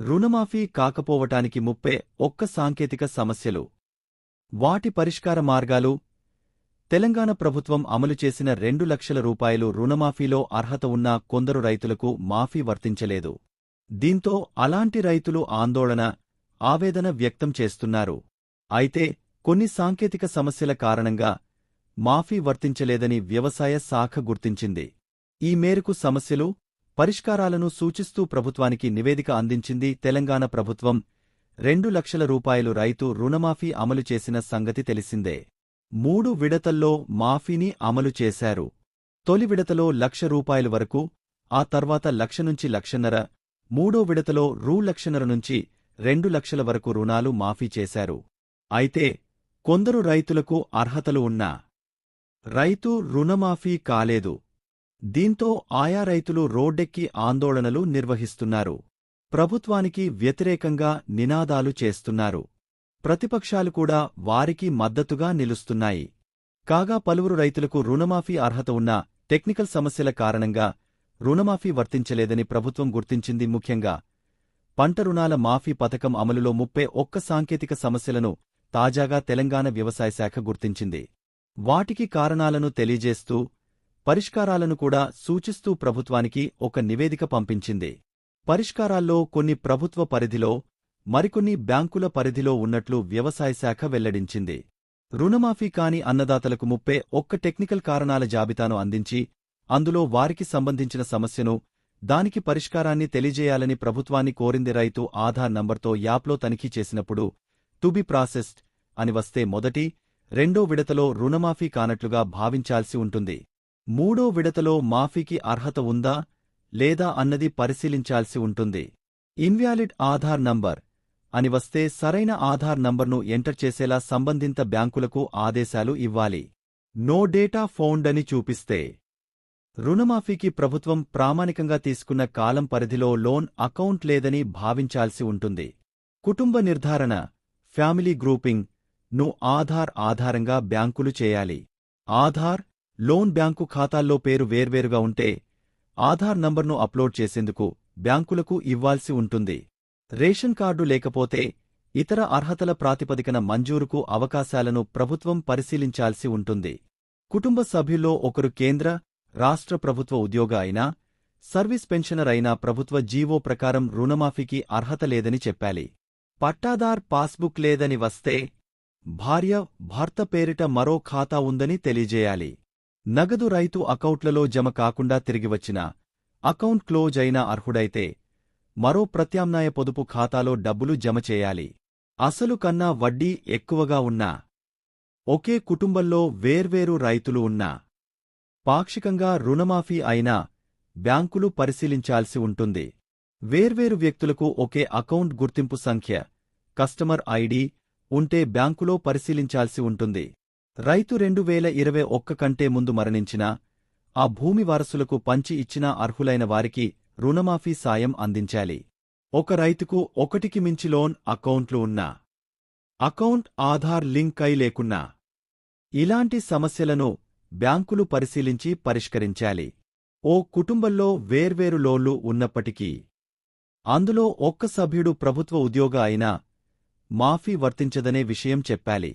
రుణమాఫీ కాకపోవటానికి ముప్పే ఒక్క సాంకేతిక సమస్యలు. వాటి పరిష్కార మార్గాలు తెలంగాణ ప్రభుత్వం అమలు చేసిన రెండు లక్షల రూపాయలు రుణమాఫీలో అర్హత ఉన్న కొందరు రైతులకు మాఫీ వర్తించలేదు. దీంతో అలాంటి రైతులు ఆందోళన ఆవేదన వ్యక్తం చేస్తున్నారు. అయితే కొన్ని సాంకేతిక సమస్యల కారణంగా మాఫీ వర్తించలేదని వ్యవసాయ శాఖ గుర్తించింది. ఈ మేరకు సమస్యలు పరిష్కారాలను సూచిస్తూ ప్రభుత్వానికి నివేదిక అందించింది తెలంగాణ ప్రభుత్వం. రెండు లక్షల రూపాయలు రైతు రుణమాఫీ అమలు చేసిన సంగతి తెలిసిందే. మూడు విడతల్లో మాఫీని అమలు చేశారు. తొలి విడతలో లక్ష రూపాయల వరకు ఆ తర్వాత లక్ష నుంచి లక్షన్నర మూడో విడతలో రూ లక్షన్నర నుంచి రెండు లక్షల వరకు రుణాలు మాఫీ చేశారు. అయితే కొందరు రైతులకు అర్హతలు ఉన్నా రైతు రుణమాఫీ కాలేదు. దీంతో ఆయా రైతులు రోడ్డెక్కి ఆందోళనలు నిర్వహిస్తున్నారు. ప్రభుత్వానికి వ్యతిరేకంగా నినాదాలు చేస్తున్నారు. ప్రతిపక్షాలు కూడా వారికి మద్దతుగా నిలుస్తున్నాయి. కాగా పలువురు రైతులకు రుణమాఫీ అర్హత ఉన్న టెక్నికల్ సమస్యల కారణంగా రుణమాఫీ వర్తించలేదని ప్రభుత్వం గుర్తించింది ముఖ్యంగా. పంట రుణాల మాఫీ పథకం అమలులో ముప్పై ఒక్క సాంకేతిక సమస్యలను తాజాగా తెలంగాణ వ్యవసాయ శాఖ గుర్తించింది. వాటికి కారణాలను తెలియజేస్తూ పరిష్కారాలను కూడా సూచిస్తూ ప్రభుత్వానికి ఒక నివేదిక పంపించింది. పరిష్కారాల్లో కొన్ని ప్రభుత్వ పరిధిలో మరికొన్ని బ్యాంకుల పరిధిలో ఉన్నట్లు వ్యవసాయ శాఖ వెల్లడించింది. రుణమాఫీ కాని అన్నదాతలకు ముప్పే ఒక్క టెక్నికల్ కారణాల జాబితాను అందించి అందులో వారికి సంబంధించిన సమస్యను దానికి పరిష్కారాన్ని తెలియజేయాలని ప్రభుత్వాన్ని కోరింది రైతు ఆధార్ నంబర్తో యాప్లో తనిఖీ చేసినప్పుడు టు బి ప్రాసెస్డ్ అని వస్తే మొదటి రెండో విడతలో రుణమాఫీ కానట్లుగా భావించాల్సి ఉంటుంది. మూడో విడతలో మాఫీకి అర్హత ఉందా లేదా అన్నది పరిశీలించాల్సి ఉంటుంది. ఇన్వ్యాలిడ్ ఆధార్ నంబర్ అని వస్తే సరైన ఆధార్ నంబర్ను ఎంటర్ చేసేలా సంబంధిత బ్యాంకులకు ఆదేశాలు ఇవ్వాలి. నో డేటా ఫౌండ్ అని చూపిస్తే రుణమాఫీకి ప్రభుత్వం ప్రామాణికంగా తీసుకున్న కాలం పరిధిలో లోన్ అకౌంట్ లేదని భావించాల్సి ఉంటుంది. కుటుంబ నిర్ధారణ ఫ్యామిలీ గ్రూపింగ్ను ఆధార్ ఆధారంగా బ్యాంకులు చేయాలి. ఆధార్ లోన్ బ్యాంకు ఖాతాల్లో పేరు వేర్వేరుగా ఉంటే ఆధార్ నంబర్ను అప్లోడ్ చేసేందుకు బ్యాంకులకు ఇవ్వాల్సి ఉంటుంది. రేషన్ కార్డు లేకపోతే ఇతర అర్హతల ప్రాతిపదికన మంజూరుకు అవకాశాలను ప్రభుత్వం పరిశీలించాల్సి ఉంటుంది. కుటుంబ సభ్యుల్లో ఒకరు కేంద్ర రాష్ట్ర ప్రభుత్వ ఉద్యోగ అయినా సర్వీస్ పెన్షనర్ అయినా ప్రభుత్వ జీవో ప్రకారం రుణమాఫీకి అర్హత లేదని చెప్పాలి. పట్టాదార్ పాస్బుక్ లేదని వస్తే భార్య భర్త పేరిట మరో ఖాతా ఉందని తెలియజేయాలి. నగదు రైతు అకౌంట్లలో జమ కాకుండా తిరిగివచ్చిన అకౌంట్ క్లోజ్ అయిన అర్హుడైతే మరో ప్రత్యామ్నాయ పొదుపు ఖాతాలో డబ్బులు జమ చేయాలి. అసలు కన్నా వడ్డీ ఎక్కువగా ఉన్నా ఒకే కుటుంబంలో వేర్వేరు రైతులు ఉన్నా పాక్షికంగా రుణమాఫీ అయినా బ్యాంకులు పరిశీలించాల్సి ఉంటుంది. వేర్వేరు వ్యక్తులకు ఒకే అకౌంట్ గుర్తింపు సంఖ్య కస్టమర్ ఐడి ఉంటే బ్యాంకులో పరిశీలించాల్సి ఉంటుంది. రైతు రెండు వేల ఇరవై ఒక్క కంటే ముందు మరణించినా ఆ భూమి వారసులకు పంచి ఇచ్చినా అర్హులైన వారికి రుణమాఫీ సాయం అందించాలి. ఒక రైతుకు ఒకటికి మించి లోన్ అకౌంట్లు ఉన్నా అకౌంట్ ఆధార్ లింక్ అయి లేకున్నా ఇలాంటి సమస్యలను బ్యాంకులు పరిశీలించి పరిష్కరించాలి. ఓ కుటుంబంలో వేర్వేరు లోన్లు ఉన్నప్పటికీ అందులో ఒక్క సభ్యుడు ప్రభుత్వ ఉద్యోగ అయినా మాఫీ వర్తించదనే విషయం చెప్పాలి.